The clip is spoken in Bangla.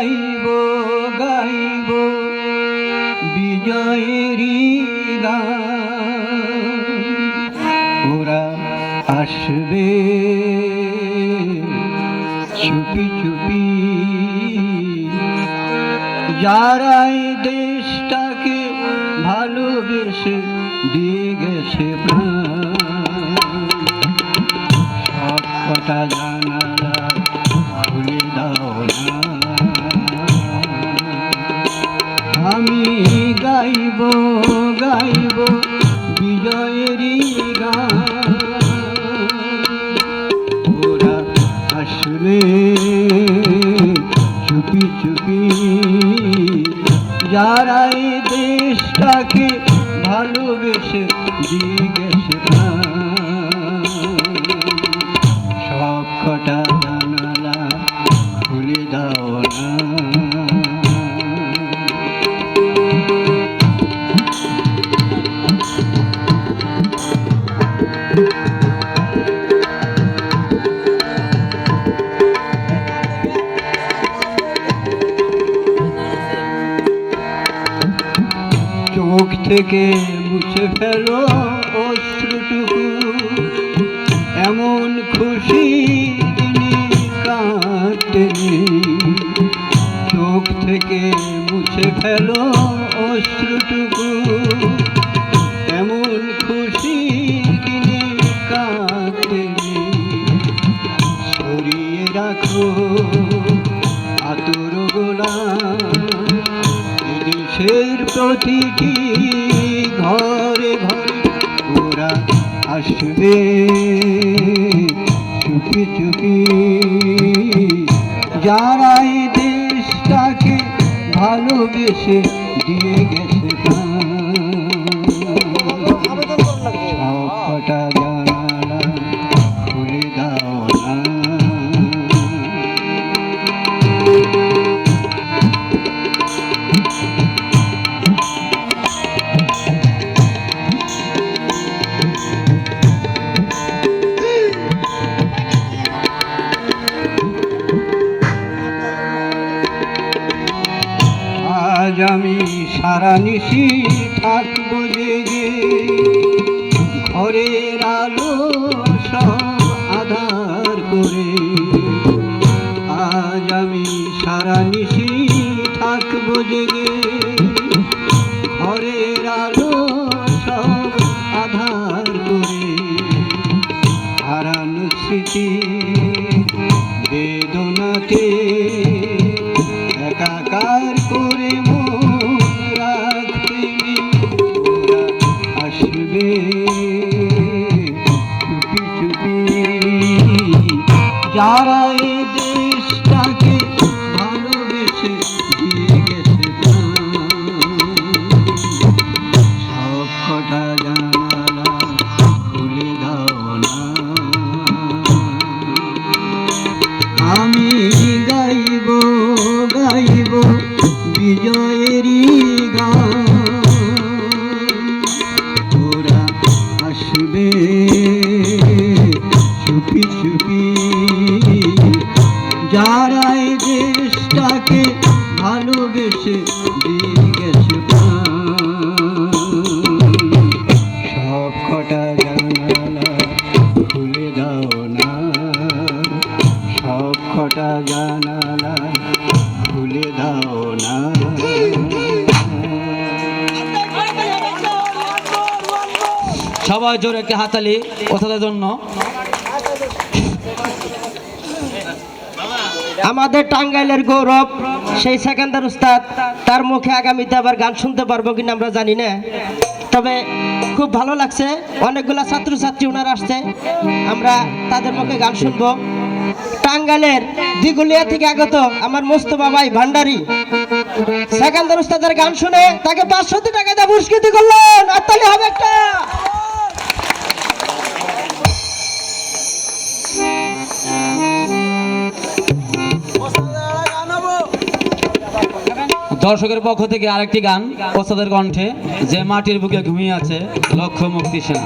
গাইব গাইব বিজয়েরই ওরা আসবে চুপি চুপি। যারা এই দেশটাকে ভালোবেসে দিয়ে গেছে গাইব গাইব বিজয়েরই গান। আসবে চুপি চুপি যারা দেশটাকে ভালোবেসে দিয়ে চোখ থেকে মুছে ফেলো অশ্রুটুকু এমন খুশি দিনে কাটতে নেই। চোখ থেকে মুছে ফেলো অশ্রুটুকু এমন খুশি দিনে কাটতে নেই। সরিয়ে রাখো আতুর গোলা দেশের প্রতিটি ঘরে ঘরে ওরা আসবে। চুপি চুপি যারা এই দেশটাকে ভালোবেসে দিয়ে গেছে আজ আমি সারা নিশি থাকব জেগে ঘরের আলো আধার করে। আজ আমি সারা নিশি থাকব জেগে ঘরের আলো সব আধার করে। হারানো স্মৃতি বেদনাতে একাকার করে যারা যারা এই দেশটাকে ভালোবেসে দিয়ে গেছে। সব কটা জানালা খুলে দাও না সব কটা জানালা খুলে দাও না সবাই জোরে একটি হাতালি ওস্তাদের জন্য আমাদের টাঙ্গাইলের গৌরব, সেই সেকেন্দার উস্তাদ, তার মুখে আগামীতে আবার গান শুনতে পারব কিনা আমরা জানি না। তবে খুব ভালো লাগছে, অনেকগুলা ছাত্রছাত্রী ওনারা আসছে, আমরা তাদের মুখে গান শুনব। টাঙ্গাইলের দিগুলিয়া থেকে আগত আমার মোস্তফা ভাই ভান্ডারি, সেকেন্দার উস্তাদের গান শুনে তাকে পাঁচশো টাকা দিয়ে পুরস্কৃত করলেন। আত্মালি হবে একটা। দর্শকের পক্ষ থেকে আরেকটি গান, ওস্তাদের কণ্ঠে, যে মাটির বুকে ঘুমিয়ে আছে লক্ষ্য মুক্তি সেনা।